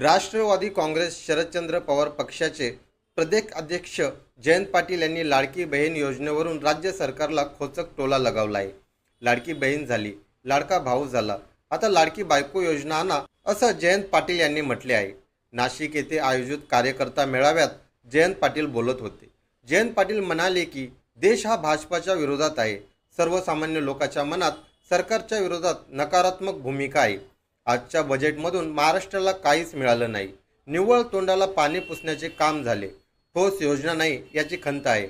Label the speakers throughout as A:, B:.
A: राष्ट्रवादी काँग्रेस शरदचंद्र पवार पक्षाचे प्रदेश अध्यक्ष जयंत पाटील यांनी लाडकी बहीण योजनेवरून राज्य सरकारला खोचक टोला लगावला आहे लाडकी बहीण झाली लाडका भाऊ झाला. आता लाडकी बायको योजना आणा असं जयंत पाटील यांनी म्हटले आहे. नाशिक येथे आयोजित कार्यकर्ता मेळाव्यात जयंत पाटील बोलत होते. जयंत पाटील म्हणाले की देश हा भाजपाच्या विरोधात आहे. सर्वसामान्य लोकांच्या मनात सरकारच्या विरोधात नकारात्मक भूमिका आहे. आजच्या बजेटमधून महाराष्ट्राला काहीच मिळालं नाही. निव्वळ तोंडाला पाणी पुसण्याचे काम झाले. ठोस योजना नाही याची खंत आहे.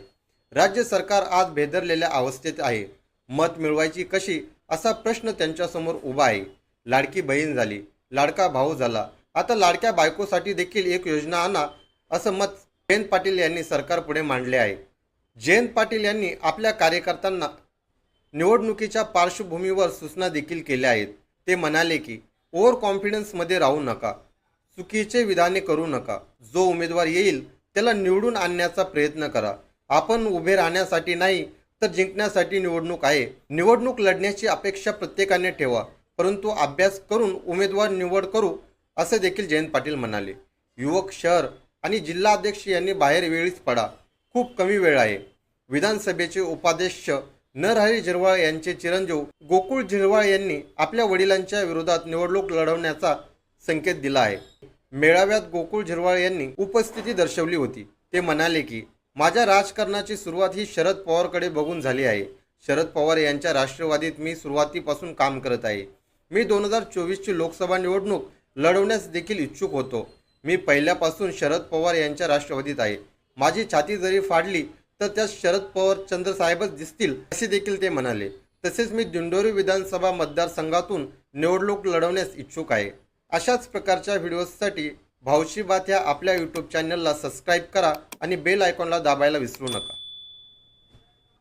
A: राज्य सरकार आज भेदरलेल्या अवस्थेत आहे. मत मिळवायची कशी? असा प्रश्न त्यांच्यासमोर उभा आहे. लाडकी बहीण झाली. लाडका भाऊ झाला. आता लाडक्या बायकोसाठी देखील एक योजना आणा असं मत जयंत पाटील यांनी सरकारपुढे मांडले आहे. जयंत पाटील यांनी आपल्या कार्यकर्त्यांना निवडणुकीच्या पार्श्वभूमीवर सूचना देखील केल्या आहेत. ते म्हणाले की ओव्हर कॉन्फिडन्समध्ये राहू नका. चुकीचे विधाने करू नका. जो उमेदवार येईल त्याला निवडून आणण्याचा प्रयत्न करा. आपण उभे राहण्यासाठी नाही तर जिंकण्यासाठी निवडणूक आहे. निवडणूक लढण्याची अपेक्षा प्रत्येकाने ठेवा परंतु अभ्यास करून उमेदवार निवड करू असे देखील जयंत पाटील म्हणाले. युवक शहर आणि जिल्हा अध्यक्ष यांनी बाहेर वेळीच पडा. खूप कमी वेळ आहे. विधानसभेचे उपाध्यक्ष नरहरी झिरवाळ यांचे चिरंजीव गोकुळ झिरवाळ यांनी आपल्या वडिलांच्या विरोधात निवडणूक लढवण्याचा संकेत दिला आहे. मेळाव्यात गोकुळ झिरवाळ यांनी उपस्थिती दर्शवली होती. ते म्हणाले की माझ्या राजकारणाची सुरुवात ही शरद पवारकडे बघून झाली आहे. शरद पवार यांच्या राष्ट्रवादीत मी सुरुवातीपासून काम करत आहे. मी दोन हजार चोवीसची लोकसभा निवडणूक लढवण्यास देखील इच्छुक होतो. मी पहिल्यापासून शरद पवार यांच्या राष्ट्रवादीत आहे. माझी छाती जरी फाडली तर त्यात शरद पवार चंद्रसाहेबच दिसतील असे देखील ते म्हणाले. तसेच मी दिंडोरी विधानसभा मतदारसंघातून निवडणूक लढवण्यास इच्छुक आहे. अशाच प्रकारच्या व्हिडिओजसाठी भावशी बात ह्या आपल्या यूट्यूब चॅनलला सबस्क्राईब करा आणि बेल आयकॉनला दाबायला विसरू नका.